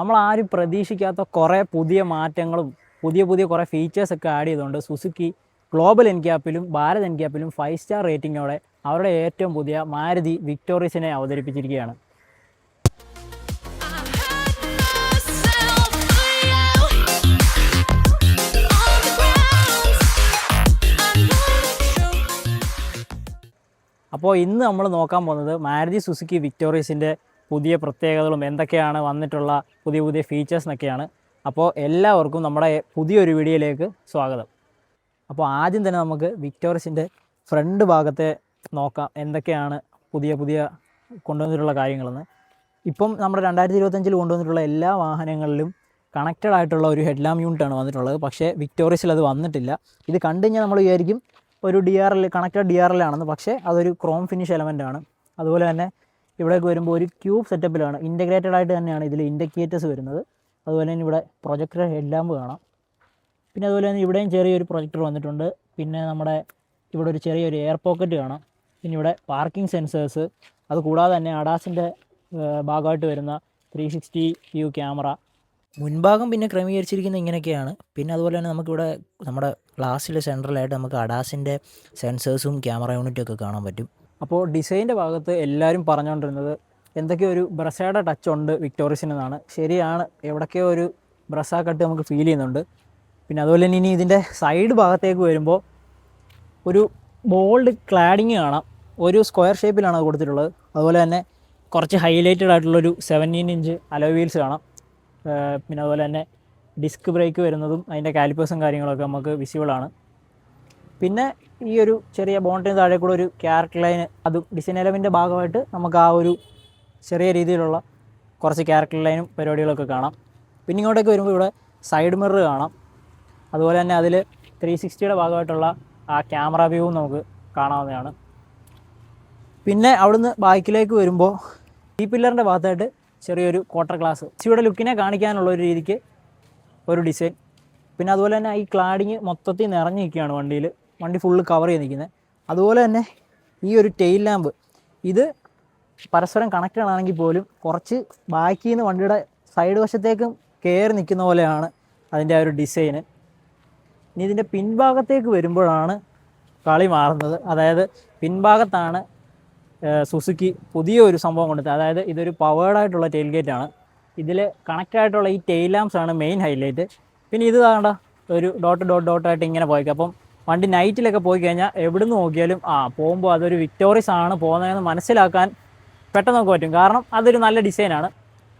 നമ്മൾ ആരും പ്രതീക്ഷിക്കാത്ത കുറേ പുതിയ മാറ്റങ്ങളും പുതിയ പുതിയ കുറേ ഫീച്ചേഴ്സൊക്കെ ആഡ് ചെയ്തുകൊണ്ട് സുസുക്കി ഗ്ലോബൽ എൻക്യാപ്പിലും ഭാരത് എൻക്യാപ്പിലും ഫൈവ് സ്റ്റാർ റേറ്റിങ്ങോടെ അവരുടെ ഏറ്റവും പുതിയ മാരുതി വിക്ടോറിയസിനെ അവതരിപ്പിച്ചിരിക്കുകയാണ്. അപ്പോൾ ഇന്ന് നമ്മൾ നോക്കാൻ പോകുന്നത് മാരുതി സുസുക്കി വിക്ടോറിയസിന്റെ പുതിയ പ്രത്യേകതകളും എന്തൊക്കെയാണ് വന്നിട്ടുള്ള പുതിയ പുതിയ ഫീച്ചേഴ്സ് എന്നൊക്കെയാണ്. അപ്പോൾ എല്ലാവർക്കും നമ്മുടെ പുതിയൊരു വീഡിയോയിലേക്ക് സ്വാഗതം. അപ്പോൾ ആദ്യം തന്നെ നമുക്ക് വിക്ടോറിയസിന്റെ ഫ്രണ്ട് ഭാഗത്തെ നോക്കാം എന്തൊക്കെയാണ് പുതിയ പുതിയ കൊണ്ടുവന്നിട്ടുള്ള കാര്യങ്ങളെന്ന്. ഇപ്പം നമ്മുടെ രണ്ടായിരത്തി ഇരുപത്തഞ്ചിൽ കൊണ്ടുവന്നിട്ടുള്ള എല്ലാ വാഹനങ്ങളിലും കണക്റ്റഡ് ആയിട്ടുള്ള ഒരു ഹെഡ്ലാം യൂണിറ്റാണ് വന്നിട്ടുള്ളത്. പക്ഷേ വിക്ടോറിയസിൽ അത് വന്നിട്ടില്ല. ഇത് കണ്ടു കഴിഞ്ഞാൽ നമ്മൾ വിചാരിക്കും ഒരു D R L connected D R L ആണെന്ന്. പക്ഷേ അതൊരു ക്രോം ഫിനിഷ് എലമെന്റ് ആണ്. അതുപോലെ തന്നെ ഇവിടേക്ക് വരുമ്പോൾ ഒരു ക്യൂബ് സെറ്റപ്പിലാണ് ഇന്റഗ്രേറ്റഡ് ആയിട്ട് തന്നെയാണ് ഇതിൽ ഇൻഡിക്കേറ്റേഴ്സ് വരുന്നത്. അതുപോലെ തന്നെ ഇവിടെ പ്രൊജക്ടർ ഹെഡ്ലാമ്പ് കാണാം. പിന്നെ അതുപോലെ തന്നെ ഇവിടെയും ചെറിയൊരു പ്രൊജക്ടർ വന്നിട്ടുണ്ട്. പിന്നെ നമ്മുടെ ഇവിടെ ഒരു ചെറിയൊരു എയർ പോക്കറ്റ് കാണാം. പിന്നെ ഇവിടെ പാർക്കിംഗ് സെൻസേഴ്സ് അത് കൂടാതെ തന്നെ അഡാസിന്റെ ഭാഗമായിട്ട് വരുന്ന ത്രീ സിക്സ്റ്റി വ്യൂ ക്യാമറ മുൻഭാഗം പിന്നെ ക്രമീകരിച്ചിരിക്കുന്ന ഇങ്ങനെയൊക്കെയാണ്. പിന്നെ അതുപോലെ തന്നെ നമുക്കിവിടെ നമ്മുടെ ഗ്ലാസ്സിൽ സെൻട്രലായിട്ട് നമുക്ക് അഡാസിന്റെ സെൻസേഴ്സും ക്യാമറ യൂണിറ്റും ഒക്കെ കാണാൻ പറ്റും. അപ്പോൾ ഡിസൈന്റെ ഭാഗത്ത് എല്ലാവരും പറഞ്ഞുകൊണ്ടിരുന്നത് എന്തൊക്കെയോ ഒരു ബ്രസയുടെ ടച്ച് ഉണ്ട് വിക്ടോറിയസിനെന്നാണ്. ശരിയാണ് എവിടൊക്കെയോ ഒരു ബ്രസ കട്ട് നമുക്ക് ഫീൽ ചെയ്യുന്നുണ്ട്. പിന്നെ അതുപോലെ തന്നെ ഇനി ഇതിന്റെ സൈഡ് ഭാഗത്തേക്ക് വരുമ്പോൾ ഒരു ബോൾഡ് ക്ലാഡിങ് കാണാം. ഒരു സ്ക്വയർ ഷേപ്പിലാണ് അത് കൊടുത്തിട്ടുള്ളത്. അതുപോലെ തന്നെ കുറച്ച് ഹൈലൈറ്റഡ് ആയിട്ടുള്ളൊരു സെവന്റീൻ ഇഞ്ച് അലോ വീൽസ് കാണാം. പിന്നെ അതുപോലെ തന്നെ ഡിസ്ക് ബ്രേക്ക് വരുന്നതും അതിന്റെ കാലിപ്പേഴ്സും കാര്യങ്ങളൊക്കെ നമുക്ക് വിസിബിളാണ് പിന്നെ ഈ ഒരു ചെറിയ ബോണ്ടിന് താഴെ കൂടെ ഒരു ക്യാരക്ടർ ലൈൻ അത് ഡിസൈൻ എലവിന്റെ ഭാഗമായിട്ട് നമുക്ക് ആ ഒരു ചെറിയ രീതിയിലുള്ള കുറച്ച് ക്യാരക്ടർ ലൈനും പരിപാടികളൊക്കെ കാണാം. പിന്നെ ഇങ്ങോട്ടേക്ക് വരുമ്പോൾ ഇവിടെ സൈഡ് മിറർ കാണാം. അതുപോലെ തന്നെ അതിൽ ത്രീ സിക്സ്റ്റിയുടെ ഭാഗമായിട്ടുള്ള ആ ക്യാമറ വ്യൂവും നമുക്ക് കാണാവുന്നതാണ്. പിന്നെ അവിടുന്ന് ബാക്കിലേക്ക് വരുമ്പോൾ ഈ പില്ലറിന്റെ ഭാഗത്തായിട്ട് ചെറിയൊരു ക്വാർട്ടർ ഗ്ലാസ് ഇവിടെ ലുക്കിനെ കാണിക്കാനുള്ള ഒരു രീതിക്ക് ഒരു ഡിസൈൻ പിന്നെ അതുപോലെ തന്നെ ഈ ക്ലാഡിങ് മൊത്തത്തിൽ നിറഞ്ഞിരിക്കുകയാണ് വണ്ടിയിൽ വണ്ടി ഫുള്ള് കവർ ചെയ്ത് നിൽക്കുന്നത് അതുപോലെ തന്നെ ഈ ഒരു ടെയിൽ ലാമ്പ് ഇത് പരസ്പരം കണക്റ്റഡ് ആണെങ്കിൽ പോലും കുറച്ച് ബാക്കിൽ നിന്ന് വണ്ടിയുടെ സൈഡ് വശത്തേക്കും കയറി നിൽക്കുന്ന പോലെയാണ് അതിന്റെ ആ ഒരു ഡിസൈന് ഇനി ഇതിന്റെ പിൻഭാഗത്തേക്ക് വരുമ്പോഴാണ് കളി മാറുന്നത്. അതായത് പിൻഭാഗത്താണ് സുസുക്കി പുതിയ ഒരു സംഭവം കൊണ്ടുവന്നത് അതായത് ഇതൊരു പവേർഡായിട്ടുള്ള ടെയിൽ ഗേറ്റ് ആണ്. ഇതിൽ കണക്റ്റ് ആയിട്ടുള്ള ഈ ടെയിൽ ലാംസ് ആണ് മെയിൻ ഹൈലൈറ്റ് പിന്നെ ഇത് കാണണ്ട ഒരു ഡോട്ട് ഡോട്ട് ഡോട്ട് ആയിട്ട് ഇങ്ങനെ പോയിക്കാം. അപ്പം വണ്ടി നൈറ്റിലൊക്കെ പോയി കഴിഞ്ഞാൽ എവിടെ നിന്ന് നോക്കിയാലും ആ പോകുമ്പോൾ അതൊരു വിക്ടോറിയസ് ആണ് പോകുന്നതെന്ന് മനസ്സിലാക്കാൻ പെട്ടെന്ന് നമുക്ക് പറ്റും. കാരണം അതൊരു നല്ല ഡിസൈനാണ്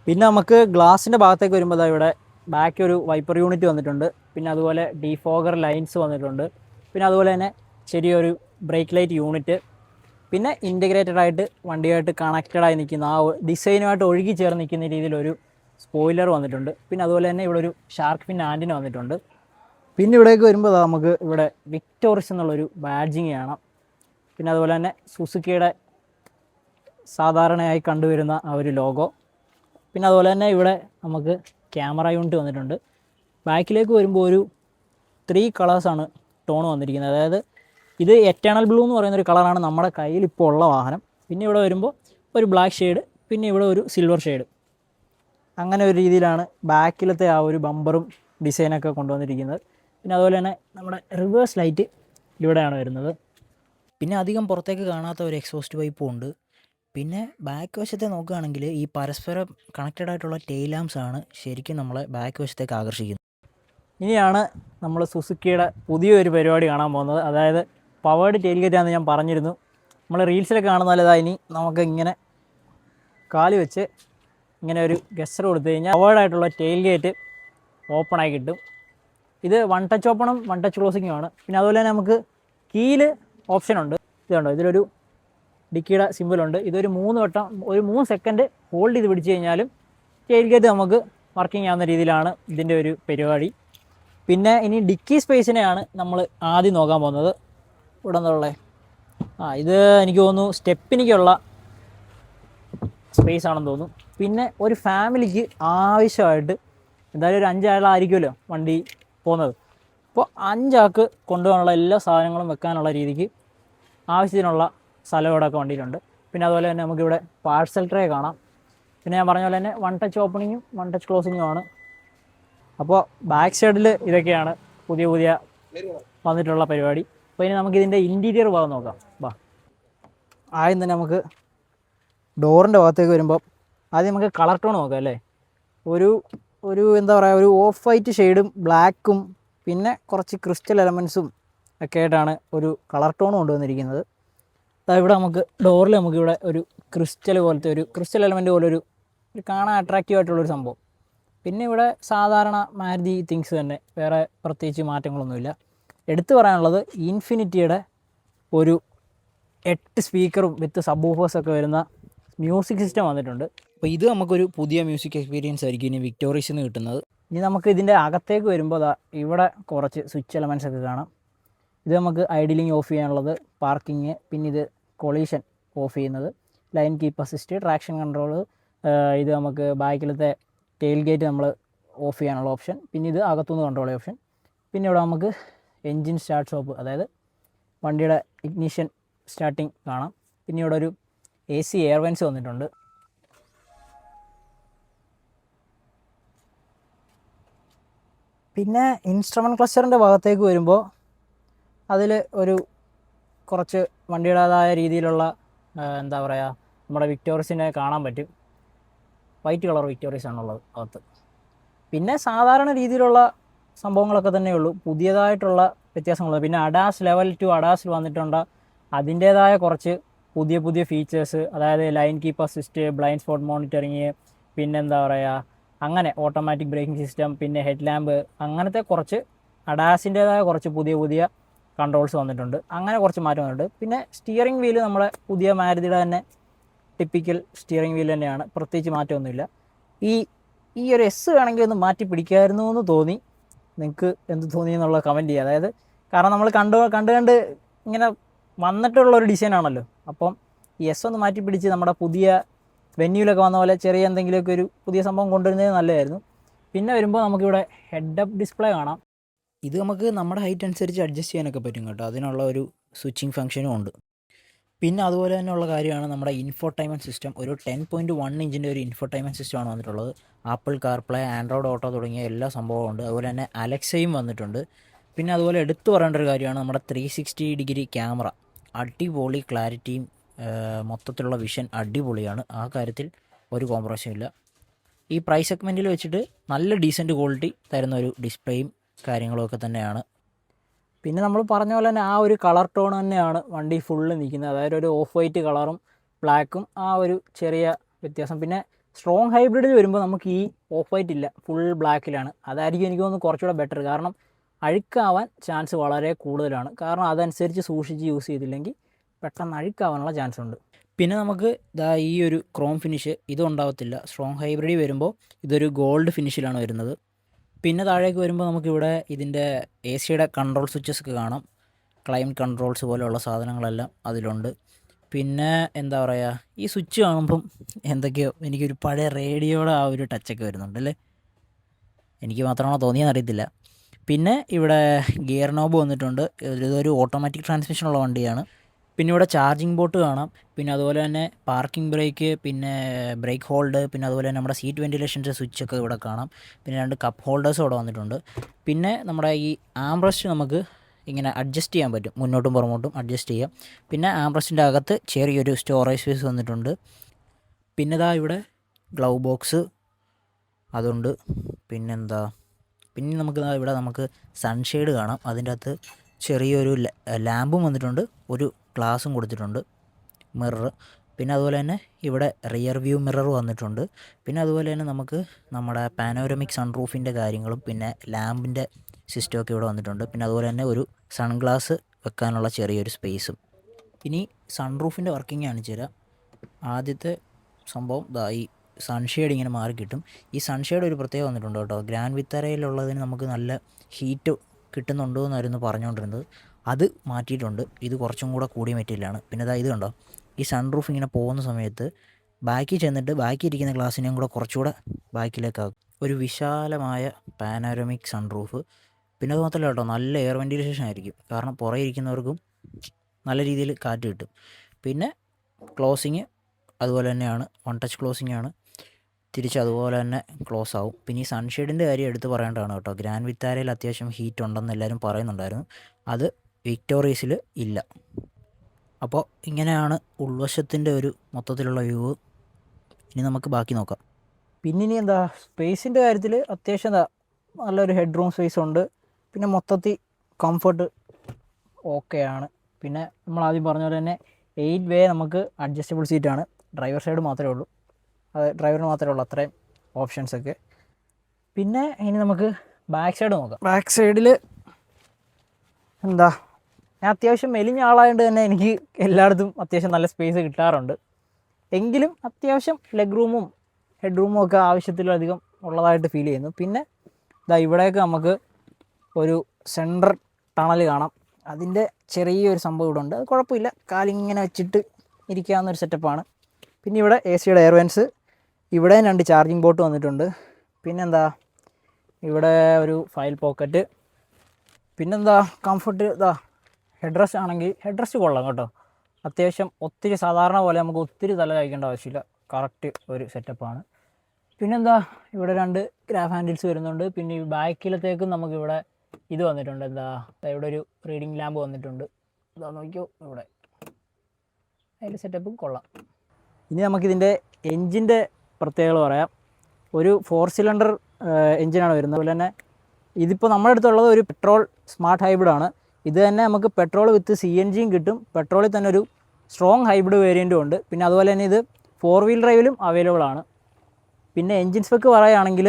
പിന്നെ നമുക്ക് ഗ്ലാസിന്റെ ഭാഗത്തേക്ക് വരുമ്പോൾ ഇവിടെ ബാക്ക് ഒരു വൈപ്പർ യൂണിറ്റ് വന്നിട്ടുണ്ട്. പിന്നെ അതുപോലെ ഡിഫോഗർ ലൈൻസ് വന്നിട്ടുണ്ട്. പിന്നെ അതുപോലെ തന്നെ ചെറിയൊരു ബ്രേക്ക് ലൈറ്റ് യൂണിറ്റ് പിന്നെ ഇന്റഗ്രേറ്റഡ് ആയിട്ട് വണ്ടിയായിട്ട് കണക്റ്റഡ് ആയി നിൽക്കുന്ന ആ ഡിസൈനുമായിട്ട് ഒഴുകി ചേർന്ന് നിൽക്കുന്ന രീതിയിലൊരു സ്പോയിലർ വന്നിട്ടുണ്ട്. പിന്നെ അതുപോലെ തന്നെ ഇവിടെ ഒരു ഷാർക്ക് ഫിൻ ആന്റിന വന്നിട്ടുണ്ട്. പിന്നെ ഇവിടേക്ക് വരുമ്പോൾ നമുക്ക് ഇവിടെ വിക്ടോറിസ് എന്നുള്ളൊരു ബാഡ്ജിങ് കാണാം. പിന്നെ അതുപോലെ തന്നെ സുസുക്കിയുടെ സാധാരണയായി കണ്ടുവരുന്ന ആ ഒരു ലോഗോ പിന്നെ അതുപോലെ തന്നെ ഇവിടെ നമുക്ക് ക്യാമറ യൂണിറ്റ് വന്നിട്ടുണ്ട്. ബാക്കിലേക്ക് വരുമ്പോൾ ഒരു ത്രീ കളേഴ്സാണ് ടോൺ വന്നിരിക്കുന്നത്. അതായത് ഇത് എറ്റേണൽ ബ്ലൂ എന്ന് പറയുന്ന ഒരു കളറാണ് നമ്മുടെ കയ്യിൽ ഇപ്പോൾ ഉള്ള വാഹനം. പിന്നെ ഇവിടെ വരുമ്പോൾ ഒരു ബ്ലാക്ക് ഷെയ്ഡ് പിന്നെ ഇവിടെ ഒരു സിൽവർ ഷെയ്ഡ് അങ്ങനെ ഒരു രീതിയിലാണ് ബാക്കിലത്തെ ആ ഒരു ബമ്പറും ഡിസൈനൊക്കെ കൊണ്ടുവന്നിരിക്കുന്നത്. പിന്നെ അതുപോലെ തന്നെ നമ്മുടെ റിവേഴ്സ് ലൈറ്റ് ഇവിടെയാണ് വരുന്നത്. പിന്നെ അധികം പുറത്തേക്ക് കാണാത്ത ഒരു എക്സോസ്റ്റ് പൈപ്പും ഉണ്ട്. പിന്നെ ബാക്ക് വശത്തെ നോക്കുകയാണെങ്കിൽ ഈ പരസ്പരം കണക്റ്റഡ് ആയിട്ടുള്ള ടെയിൽ ലാംപ്സ് ആണ് ശരിക്കും നമ്മളെ ബാക്ക് വശത്തേക്ക് ആകർഷിക്കുന്നത്. ഇനിയാണ് നമ്മൾ സുസുക്കിയുടെ പുതിയൊരു പരിപാടി കാണാൻ പോകുന്നത്. അതായത് പവേർഡ് ടെയിൽ ഗേറ്റ് ആണെന്ന് ഞാൻ പറഞ്ഞിരുന്നു. നമ്മൾ റീൽസിലൊക്കെ കാണുന്ന അതാ ഇനി നമുക്ക് ഇങ്ങനെ കാലി വെച്ച് ഇങ്ങനെ ഒരു ഗസ്റ്റർ കൊടുത്തു കഴിഞ്ഞാൽ പവേഡായിട്ടുള്ള ടെയിൽ ഗേറ്റ് ഓപ്പണായി കിട്ടും. ഇത് വൺ ടച്ച് ഓപ്പണും വൺ ടച്ച് ക്ലോസിങ്ങും ആണ്. പിന്നെ അതുപോലെ തന്നെ നമുക്ക് കീൽ ഓപ്ഷൻ ഉണ്ട്. ഇത് കണ്ടോ? ഇതിലൊരു ഡിക്കിയുടെ സിമ്പിളുണ്ട് ഇതൊരു മൂന്ന് വട്ടം ഒരു മൂന്ന് സെക്കൻഡ് ഹോൾഡ് ചെയ്ത് പിടിച്ചു കഴിഞ്ഞാലും ടെയിൽ ഗേറ്റ് നമുക്ക് വർക്കിംഗ് ആവുന്ന രീതിയിലാണ് ഇതിന്റെ ഒരു പരിപാടി. പിന്നെ ഇനി ഡിക്കി സ്പേസിനെയാണ് നമ്മൾ ആദ്യം നോക്കാൻ പോകുന്നത്. ഇവിടെ നിന്നുള്ളത് ആ ഇത് എനിക്ക് തോന്നുന്നു സ്റ്റെപ്പിനിക്കുള്ള സ്പേസ് ആണെന്ന് തോന്നുന്നു. പിന്നെ ഒരു ഫാമിലിക്ക് ആവശ്യമായിട്ട് എന്തായാലും ഒരു അഞ്ചാളായിരിക്കുമല്ലോ വണ്ടി പോകുന്നത്. അപ്പോൾ അഞ്ചാൾക്ക് കൊണ്ടുപോകാനുള്ള എല്ലാ സാധനങ്ങളും വെക്കാനുള്ള രീതിക്ക് ആവശ്യത്തിനുള്ള സ്ഥലം ഇവിടെ ഒക്കെ വണ്ടിയിലുണ്ട്. പിന്നെ അതുപോലെ തന്നെ നമുക്കിവിടെ പാഴ്സൽ ട്രേ കാണാം. പിന്നെ ഞാൻ പറഞ്ഞ പോലെ തന്നെ വൺ ടച്ച് ഓപ്പണിങ്ങും വൺ ടച്ച് ക്ലോസിങ്ങും ആണ്. അപ്പോൾ ബാക്ക് സൈഡിൽ ഇതൊക്കെയാണ് പുതിയ പുതിയ വന്നിട്ടുള്ള പരിപാടി. അപ്പോൾ ഇനി നമുക്ക് ഇതിന്റെ ഇന്റീരിയർ ഭാഗം നോക്കാം. വാ. ആദ്യം തന്നെ നമുക്ക് ഡോറിന്റെ ഭാഗത്തേക്ക് വരുമ്പോൾ ആദ്യം നമുക്ക് കളർ ടോൺ നോക്കാം അല്ലേ? ഒരു ഒരു എന്താ പറയുക ഒരു ഓഫ് വൈറ്റ് ഷെയ്ഡും ബ്ലാക്കും പിന്നെ കുറച്ച് ക്രിസ്റ്റൽ എലമെൻസും ഒക്കെ ആയിട്ടാണ് ഒരു കളർ ടോൺ കൊണ്ടുവന്നിരിക്കുന്നത്. ഇവിടെ നമുക്ക് ഡോറിൽ നമുക്കിവിടെ ഒരു ക്രിസ്റ്റൽ പോലത്തെ ഒരു ക്രിസ്റ്റൽ എലമെന്റ് പോലെ ഒരു കാണാൻ അട്രാക്റ്റീവ് ആയിട്ടുള്ളൊരു സംഭവം. പിന്നെ ഇവിടെ സാധാരണ മാരുതി തിങ്സ് തന്നെ വേറെ പ്രത്യേകിച്ച് മാറ്റങ്ങളൊന്നുമില്ല. എടുത്തു പറയാനുള്ളത് ഇൻഫിനിറ്റിയുടെ ഒരു എട്ട് സ്പീക്കറും വിത്ത് സബ് ഒക്കെ വരുന്ന മ്യൂസിക് സിസ്റ്റം വന്നിട്ടുണ്ട്. അപ്പോൾ ഇത് നമുക്കൊരു പുതിയ മ്യൂസിക് എക്സ്പീരിയൻസ് ആയിരിക്കും ഇനി വിക്ടോറീസിൽ നിന്ന് കിട്ടുന്നത്. ഇനി നമുക്ക് ഇതിന്റെ അകത്തേക്ക് വരുമ്പോൾ അതാ ഇവിടെ കുറച്ച് സ്വിച്ച് എലമെൻസ് ഒക്കെ കാണാം. ഇത് നമുക്ക് ഐഡിലിംഗ് ഓഫ് ചെയ്യാനുള്ളത് പാർക്കിങ് പിന്നെ ഇത് കൊളീഷൻ ഓഫ് ചെയ്യുന്നത് lane keep assist traction control ഇത് നമുക്ക് ബാക്കിലത്തെ ടെയിൽ ഗേറ്റ് നമ്മൾ ഓഫ് ചെയ്യാനുള്ള ഓപ്ഷൻ പിന്നെ ഇത് അകത്തുനിന്ന് കൺട്രോൾ ഓപ്ഷൻ പിന്നെ ഇവിടെ നമുക്ക് എൻജിൻ സ്റ്റാർട്ട് ഷോപ്പ് അതായത് വണ്ടിയുടെ ഇഗ്നിഷൻ സ്റ്റാർട്ടിങ് കാണാം. പിന്നെ ഇവിടെ ഒരു എ സി എയർവെൻസ് വന്നിട്ടുണ്ട്. പിന്നെ ഇൻസ്ട്രുമെന്റ് ക്ലസ്റ്ററിന്റെ ഭാഗത്തേക്ക് വരുമ്പോൾ അതിൽ ഒരു കുറച്ച് വണ്ടിയുടേതായ രീതിയിലുള്ള എന്താ പറയുക നമ്മുടെ വിക്ടോറിയസിനെ കാണാൻ പറ്റും. വൈറ്റ് കളർ വിക്ടോറിയസ് ആണുള്ളത് അകത്ത്. പിന്നെ സാധാരണ രീതിയിലുള്ള സംഭവങ്ങളൊക്കെ തന്നെ ഉള്ളൂ. പുതിയതായിട്ടുള്ള വ്യത്യാസങ്ങൾ പിന്നെ അഡാസ് ലെവൽ ടു അഡാസിൽ വന്നിട്ടുണ്ട്. അതിന്റേതായ കുറച്ച് പുതിയ പുതിയ ഫീച്ചേഴ്സ് അതായത് lane keep assist blind spot monitoring പിന്നെന്താ പറയുക അങ്ങനെ ഓട്ടോമാറ്റിക് ബ്രേക്കിംഗ് സിസ്റ്റം പിന്നെ ഹെഡ് ലാമ്പ് അങ്ങനത്തെ കുറച്ച് അഡാസിന്റേതായ കുറച്ച് പുതിയ പുതിയ കൺട്രോൾസ് വന്നിട്ടുണ്ട്. അങ്ങനെ കുറച്ച് മാറ്റം വന്നിട്ടുണ്ട്. പിന്നെ സ്റ്റിയറിംഗ് വീൽ നമ്മുടെ പുതിയ മാരുതിയുടെ തന്നെ ടിപ്പിക്കൽ സ്റ്റിയറിംഗ് വീൽ തന്നെയാണ്. പ്രത്യേകിച്ച് മാറ്റമൊന്നുമില്ല. ഈ ഈ ഒരു എസ് വേണമെങ്കിൽ ഒന്ന് മാറ്റി പിടിക്കായിരുന്നു എന്ന് തോന്നി. നിങ്ങൾക്ക് എന്ത് തോന്നി എന്നുള്ള കമന്റ് ചെയ്യുക അതായത് കാരണം നമ്മൾ കണ്ടു കണ്ട് കണ്ട് ഇങ്ങനെ വന്നിട്ടുള്ള ഒരു ഡിസൈൻ ആണല്ലോ. അപ്പം ഈ എസ് ഒന്ന് മാറ്റി പിടിച്ച് നമ്മുടെ പുതിയ വെന്യൂലൊക്കെ വന്ന പോലെ ചെറിയ എന്തെങ്കിലുമൊക്കെ ഒരു പുതിയ സംഭവം കൊണ്ടുവരുന്നത് നല്ലതായിരുന്നു. പിന്നെ വരുമ്പോൾ നമുക്കിവിടെ ഹെഡ് അപ്പ് ഡിസ്പ്ലേ കാണാം. ഇത് നമുക്ക് നമ്മുടെ ഹൈറ്റ് അനുസരിച്ച് അഡ്ജസ്റ്റ് ചെയ്യാനൊക്കെ പറ്റും കേട്ടോ. അതിനുള്ള ഒരു സ്വിച്ചിങ് ഫംഗ്ഷനും ഉണ്ട്. പിന്നെ അതുപോലെ തന്നെയുള്ള കാര്യമാണ് നമ്മുടെ ഇൻഫോടൈൻമെന്റ് സിസ്റ്റം ഒരു ടെൻ പോയിന്റ് വൺ ഇഞ്ചിന്റെ ഒരു ഇൻഫോടൈൻമെന്റ് സിസ്റ്റമാണ് വന്നിട്ടുള്ളത്. ആപ്പിൾ കാർപ്ലേ ആൻഡ്രോയിഡ് ഓട്ടോ തുടങ്ങിയ എല്ലാ സംഭവവും ഉണ്ട്. അതുപോലെ തന്നെ അലക്സയും വന്നിട്ടുണ്ട്. പിന്നെ അതുപോലെ എടുത്തു പറയേണ്ട ഒരു കാര്യമാണ് നമ്മുടെ ത്രീ സിക്സ്റ്റി ഡിഗ്രി ക്യാമറ അടിപൊളി ക്ലാരിറ്റിയും മൊത്തത്തിലുള്ള വിഷൻ അടിപൊളിയാണ്. ആ കാര്യത്തിൽ ഒരു കോംപ്രമൈസും ഇല്ല. ഈ പ്രൈസ് സെഗ്മെന്റിൽ വെച്ചിട്ട് നല്ല ഡീസന്റ് ക്വാളിറ്റി തരുന്ന ഒരു ഡിസ്പ്ലേയും കാര്യങ്ങളൊക്കെ തന്നെയാണ്. പിന്നെ നമ്മൾ പറഞ്ഞ പോലെ തന്നെ ആ ഒരു കളർ ടോൺ തന്നെയാണ് വണ്ടി ഫുള്ള് നിൽക്കുന്നത്. അതായത് ഒരു ഓഫ് വൈറ്റ് കളറും ബ്ലാക്കും ആ ഒരു ചെറിയ വ്യത്യാസം. പിന്നെ സ്ട്രോങ് ഹൈബ്രിഡിൽ വരുമ്പോൾ നമുക്ക് ഈ ഓഫ് വൈറ്റ് ഇല്ല. ഫുൾ ബ്ലാക്കിലാണ് അതായിരിക്കും എനിക്ക് തോന്നുന്നു കുറച്ചുകൂടെ ബെറ്റർ കാരണം അഴുക്കാവാൻ ചാൻസ് വളരെ കൂടുതലാണ്. കാരണം അതനുസരിച്ച് സൂക്ഷിച്ച് യൂസ് ചെയ്തില്ലെങ്കിൽ പെട്ടെന്ന് അഴുക്കാവാനുള്ള ചാൻസ് ഉണ്ട് പിന്നെ നമുക്ക് ഇതാ ഈ ഒരു ക്രോം ഫിനിഷ് ഇതും ഉണ്ടാവത്തില്ല. സ്ട്രോങ് ഹൈബ്രിഡ് വരുമ്പോൾ ഇതൊരു ഗോൾഡ് ഫിനിഷിലാണ് വരുന്നത്. പിന്നെ താഴേക്ക് വരുമ്പോൾ നമുക്കിവിടെ ഇതിന്റെ എ സിയുടെ കൺട്രോൾ സ്വിച്ചസ് ഒക്കെ കാണാം. ക്ലൈമറ്റ് കൺട്രോൾസ് പോലെയുള്ള സാധനങ്ങളെല്ലാം അതിലുണ്ട്. പിന്നെ എന്താ പറയുക ഈ സ്വിച്ച് കാണുമ്പം എന്തൊക്കെയോ എനിക്കൊരു പഴയ റേഡിയോയുടെ ആ ഒരു ടച്ചൊക്കെ വരുന്നുണ്ട് അല്ലേ? എനിക്ക് മാത്രമാണോ തോന്നിയെന്ന് അറിയത്തില്ല. പിന്നെ ഇവിടെ ഗിയർ നോബ് വന്നിട്ടുണ്ട്. ഇതൊരു ഓട്ടോമാറ്റിക് ട്രാൻസ്മിഷനുള്ള വണ്ടിയാണ്. പിന്നെ ഇവിടെ ചാർജിങ് ബോട്ട് കാണാം. പിന്നെ അതുപോലെ തന്നെ പാർക്കിംഗ് ബ്രേക്ക് പിന്നെ ബ്രേക്ക് ഹോൾഡ് പിന്നെ അതുപോലെ തന്നെ നമ്മുടെ സീറ്റ് വെന്റിലേഷന്റെ സ്വിച്ചൊക്കെ ഇവിടെ കാണാം. പിന്നെ രണ്ട് കപ്പ് ഹോൾഡേഴ്സും ഇവിടെ വന്നിട്ടുണ്ട്. പിന്നെ നമ്മുടെ ഈ ആംബ്രസ്റ്റ് നമുക്ക് ഇങ്ങനെ അഡ്ജസ്റ്റ് ചെയ്യാൻ പറ്റും. മുന്നോട്ടും പുറമോട്ടും അഡ്ജസ്റ്റ് ചെയ്യാം. പിന്നെ ആംബ്രസ്റ്റിന്റെ അകത്ത് ചെറിയൊരു സ്റ്റോറേജ് സ്പേസ് വന്നിട്ടുണ്ട്. പിന്നെ ഇതാ ഇവിടെ ഗ്ലൗ ബോക്സ് അതുണ്ട്. പിന്നെന്താ? പിന്നെ നമുക്ക് ഇവിടെ നമുക്ക് സൺഷെയ്ഡ് കാണാം. അതിന്റെ അകത്ത് ചെറിയൊരു ലാമ്പും വന്നിട്ടുണ്ട്. ഒരു ഗ്ലാസും കൊടുത്തിട്ടുണ്ട് മിറർ പിന്നെ അതുപോലെ തന്നെ ഇവിടെ റിയർ വ്യൂ മിറർ വന്നിട്ടുണ്ട്. പിന്നെ അതുപോലെ തന്നെ നമുക്ക് നമ്മുടെ പാനോരമിക് സൺറൂഫിന്റെ കാര്യങ്ങളും പിന്നെ ലാമ്പിന്റെ സിസ്റ്റമൊക്കെ ഇവിടെ വന്നിട്ടുണ്ട്. പിന്നെ അതുപോലെ തന്നെ ഒരു സൺഗ്ലാസ് വെക്കാനുള്ള ചെറിയൊരു സ്പേസും ഇനി സൺറൂഫിന്റെ വർക്കിംഗ് കാണിച്ചു തരാം ആദ്യത്തെ സംഭവം ഇതാ ഈ സൺഷെയ്ഡ് ഇങ്ങനെ മാറി കിട്ടും. ഈ സൺഷെയ്ഡ് ഒരു പ്രത്യേകം വന്നിട്ടുണ്ട് കേട്ടോ. ഗ്രാൻഡ് വിത്തറയിലുള്ളതിന് നമുക്ക് നല്ല ഹീറ്റ് കിട്ടുന്നുണ്ടോ എന്നായിരുന്നു പറഞ്ഞുകൊണ്ടിരുന്നത്. അത് മാറ്റിയിട്ടുണ്ട്. ഇത് കുറച്ചും കൂടെ കൂടിയ മെറ്റീരിയലാണ്. പിന്നെ ഇതാ ഇത് കണ്ടോ? ഈ സൺറൂഫ് ഇങ്ങനെ പോകുന്ന സമയത്ത് ബാക്കി ചെന്നിട്ട് ബാക്കി ഇരിക്കുന്ന ഗ്ലാസ്സിനെയും കൂടെ കുറച്ചുകൂടെ ബാക്കിലേക്കാകും ഒരു വിശാലമായ പാനോരമിക് സൺറൂഫ് പിന്നെ അത് മാത്രമല്ല കേട്ടോ നല്ല എയർ വെന്റിലേഷൻ ആയിരിക്കും. കാരണം പുറകെ ഇരിക്കുന്നവർക്കും നല്ല രീതിയിൽ കാറ്റ് കിട്ടും. പിന്നെ ക്ലോസിങ് അതുപോലെ തന്നെയാണ്. വൺ ടച്ച് ക്ലോസിങ് ആണ്. തിരിച്ച് അതുപോലെ തന്നെ ക്ലോസ് ആവും. പിന്നെ ഈ സൺഷെയ്ഡിന്റെ കാര്യം എടുത്ത് പറയേണ്ടതാണ് കേട്ടോ. ഗ്രാൻഡ് വിത്താരയിൽ അത്യാവശ്യം ഹീറ്റ് ഉണ്ടെന്ന് എല്ലാവരും പറയുന്നുണ്ടായിരുന്നു. അത് വിക്ടോറീസിൽ ഇല്ല. അപ്പോൾ ഇങ്ങനെയാണ് ഉൾവശത്തിന്റെ ഒരു മൊത്തത്തിലുള്ള വ്യൂ. ഇനി നമുക്ക് ബാക്കി നോക്കാം. പിന്നെ ഇനി എന്താ സ്പേസിന്റെ കാര്യത്തിൽ അത്യാവശ്യം എന്താ നല്ലൊരു ഹെഡ് റൂം സ്പേസ് ഉണ്ട്. പിന്നെ മൊത്തത്തിൽ കംഫർട്ട് ഓക്കെയാണ്. പിന്നെ നമ്മൾ ആദ്യം പറഞ്ഞ പോലെ തന്നെ എയ്റ്റ് വേ നമുക്ക് അഡ്ജസ്റ്റബിൾ സീറ്റാണ്. ഡ്രൈവർ സൈഡ് മാത്രമേ ഉള്ളൂ. അത് ഡ്രൈവറിന് മാത്രമേ ഉള്ളൂ അത്രയും ഓപ്ഷൻസ് ഒക്കെ. പിന്നെ ഇനി നമുക്ക് ബാക്ക് സൈഡ് നോക്കാം. ബാക്ക് സൈഡിൽ എന്താ ഞാൻ അത്യാവശ്യം മെലിഞ്ഞ ആളായതുകൊണ്ട് തന്നെ എനിക്ക് എല്ലായിടത്തും അത്യാവശ്യം നല്ല സ്പേസ് കിട്ടാറുണ്ട്. എങ്കിലും അത്യാവശ്യം ലെഗ് റൂമും ഹെഡ് റൂമും ഒക്കെ ആവശ്യത്തിലധികം ഉള്ളതായിട്ട് ഫീൽ ചെയ്യുന്നു. പിന്നെ ഇതാ ഇവിടെയൊക്കെ നമുക്ക് ഒരു സെൻട്രൽ ടണൽ കാണാം. അതിന്റെ ചെറിയൊരു സംഭവം ഇവിടെ ഉണ്ട്. അത് കുഴപ്പമില്ല. കാലിങ്ങനെ വെച്ചിട്ട് ഇരിക്കാവുന്ന ഒരു സെറ്റപ്പാണ് പിന്നെ ഇവിടെ എ സിയുടെ എയർവെൻസ് ഇവിടെ രണ്ട് ചാർജിങ് ബോട്ട് വന്നിട്ടുണ്ട്. പിന്നെന്താ? ഇവിടെ ഒരു ഫയൽ പോക്കറ്റ് പിന്നെന്താ? കംഫർട്ട് ഇതാ ഹെഡ് റെസ്റ്റ് ആണെങ്കിൽ ഹെഡ് റെസ്റ്റ് കൊള്ളാം കേട്ടോ. അത്യാവശ്യം ഒത്തിരി സാധാരണ പോലെ നമുക്ക് ഒത്തിരി തല കഴിക്കേണ്ട ആവശ്യമില്ല. കറക്റ്റ് ഒരു സെറ്റപ്പാണ് പിന്നെന്താ? ഇവിടെ രണ്ട് ഗ്രാഫ് ഹാൻഡിൽസ് വരുന്നുണ്ട്. പിന്നെ ഈ ബാക്കിലത്തേക്കും നമുക്കിവിടെ ഇത് വന്നിട്ടുണ്ട്. എന്താ? ഇവിടെ ഒരു റീഡിംഗ് ലാമ്പ് വന്നിട്ടുണ്ട്. ഇതാ നോക്കിയോ? ഇവിടെ. അതിന്റെ സെറ്റപ്പ് കൊള്ളാം. ഇനി നമുക്കിതിന്റെ എൻജിന്റെ പ്രത്യേകത പറയാം. ഒരു ഫോർ സിലിണ്ടർ എൻജിനാണ് വരുന്നത്. അതുപോലെ തന്നെ ഇതിപ്പോൾ നമ്മുടെ അടുത്തുള്ളത് ഒരു പെട്രോൾ സ്മാർട്ട് ഹൈബ്രിഡാണ് ഇത് തന്നെ നമുക്ക് പെട്രോൾ വിത്ത് സി എൻ ജിയും കിട്ടും. പെട്രോളിൽ തന്നെ ഒരു സ്ട്രോങ് ഹൈബ്രിഡ് വേരിയന്റും ഉണ്ട്. പിന്നെ അതുപോലെ തന്നെ ഇത് ഫോർ വീൽ ഡ്രൈവിലും അവൈലബിൾ ആണ്. പിന്നെ എൻജിൻ സ്പെക്ക് പറയുകയാണെങ്കിൽ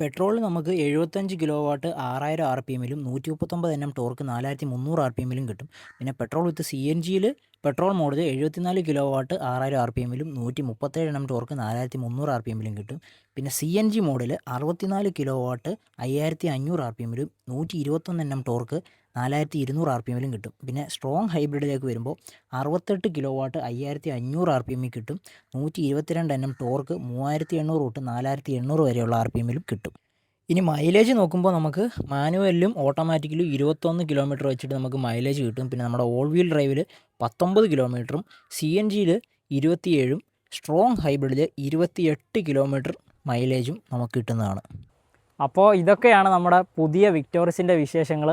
പെട്രോൾ നമുക്ക് എഴുപത്തഞ്ച് കിലോ വാട്ട് ആറായിരം ആർ പി എമ്മിലും നൂറ്റി മുപ്പത്തൊമ്പത് എൻ എം ടോർക്ക് നാലായിരത്തി മുന്നൂറ് ആർ പി എമ്മിലും കിട്ടും. പിന്നെ പെട്രോൾ വിത്ത് സി എൻ ജിയിൽ പെട്രോൾ മോഡിൽ എഴുപത്തിനാല് കിലോ വാട്ട് ആറായിരം ആർ പി എമ്മിലും നൂറ്റി മുപ്പത്തേഴ് എണ്ണം ടോർക്ക് നാലായിരത്തി മുന്നൂറ് ആർ പി എമ്മിലും കിട്ടും. പിന്നെ സി എൻ ജി മോഡിൽ അറുപത്തിനാല് കിലോ വാട്ട് അയ്യായിരത്തി അഞ്ഞൂറ് ആർ പി എമ്മിലും നൂറ്റി ഇരുപത്തൊന്ന് എണ്ണം ടോർക്ക് നാലായിരത്തി ഇരുന്നൂറ് ആർ പി എമ്മിലും കിട്ടും. പിന്നെ സ്ട്രോങ് ഹൈബ്രിഡിലേക്ക് വരുമ്പോൾ അറുപത്തെട്ട് കിലോ വാട്ട് അയ്യായിരത്തി അഞ്ഞൂറ് ആർ പി എമ്മിൽ കിട്ടും. നൂറ്റി ഇരുപത്തിരണ്ട് എണ്ണം ടോർക്ക് മൂവായിരത്തി എണ്ണൂറ് തൊട്ട് നാലായിരത്തി എണ്ണൂറ് വരെയുള്ള ആർ പി എമ്മിലും കിട്ടും. ഇനി മൈലേജ് നോക്കുമ്പോൾ നമുക്ക് മാനുവലിലും ഓട്ടോമാറ്റിക്കലും ഇരുപത്തൊന്ന് കിലോമീറ്റർ വെച്ചിട്ട് നമുക്ക് മൈലേജ് കിട്ടും. പിന്നെ നമ്മുടെ ഓൾ വീൽ ഡ്രൈവിൽ പത്തൊമ്പത് കിലോമീറ്ററും സി എൻ ജിയിൽ ഇരുപത്തിയേഴും സ്ട്രോങ് ഹൈബ്രിഡിൽ ഇരുപത്തിയെട്ട് കിലോമീറ്റർ മൈലേജും നമുക്ക് കിട്ടുന്നതാണ്. അപ്പോൾ ഇതൊക്കെയാണ് നമ്മുടെ പുതിയ വിക്ടോറിയസിന്റെ വിശേഷങ്ങൾ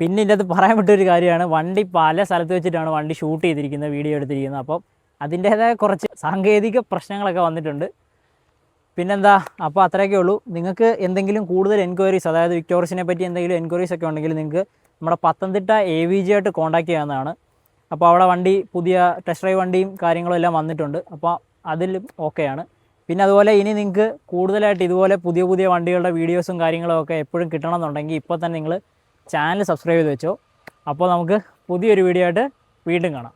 പിന്നെ ഇതിന്റെ അത് പറയാൻ പറ്റൊരു കാര്യമാണ് വണ്ടി പല സ്ഥലത്ത് വെച്ചിട്ടാണ് വണ്ടി ഷൂട്ട് ചെയ്തിരിക്കുന്നത് വീഡിയോ എടുത്തിരിക്കുന്നത്. അപ്പോൾ അതിന്റേതായ കുറച്ച് സാങ്കേതിക പ്രശ്നങ്ങളൊക്കെ വന്നിട്ടുണ്ട്. പിന്നെന്താ? അപ്പോൾ അത്രയൊക്കെ ഉള്ളൂ. നിങ്ങൾക്ക് എന്തെങ്കിലും കൂടുതൽ എൻക്വയറീസ് അതായത് വിക്ടോറിയസിനെ പറ്റി എന്തെങ്കിലും എൻക്വയറീസ് ഒക്കെ ഉണ്ടെങ്കിൽ നിങ്ങൾക്ക് നമ്മുടെ പത്തനംതിട്ട എ വി ജി ആയിട്ട് കോൺടാക്ട് ചെയ്യാവുന്നതാണ്. അപ്പോൾ അവിടെ വണ്ടി പുതിയ ടെസ്റ്റ് ഡ്രൈവ് വണ്ടിയും കാര്യങ്ങളും എല്ലാം വന്നിട്ടുണ്ട്. അപ്പോൾ അതിലും ഓക്കെയാണ് പിന്നെ അതുപോലെ ഇനി നിങ്ങൾക്ക് കൂടുതലായിട്ട് ഇതുപോലെ പുതിയ പുതിയ വണ്ടികളുടെ വീഡിയോസും കാര്യങ്ങളും ഒക്കെ എപ്പോഴും കിട്ടണമെന്നുണ്ടെങ്കിൽ ഇപ്പോൾ തന്നെ നിങ്ങൾ ചാനൽ സബ്സ്ക്രൈബ് ചെയ്ത് വെച്ചോ. അപ്പോൾ നമുക്ക് പുതിയൊരു വീഡിയോ ആയിട്ട് വീണ്ടും കാണാം.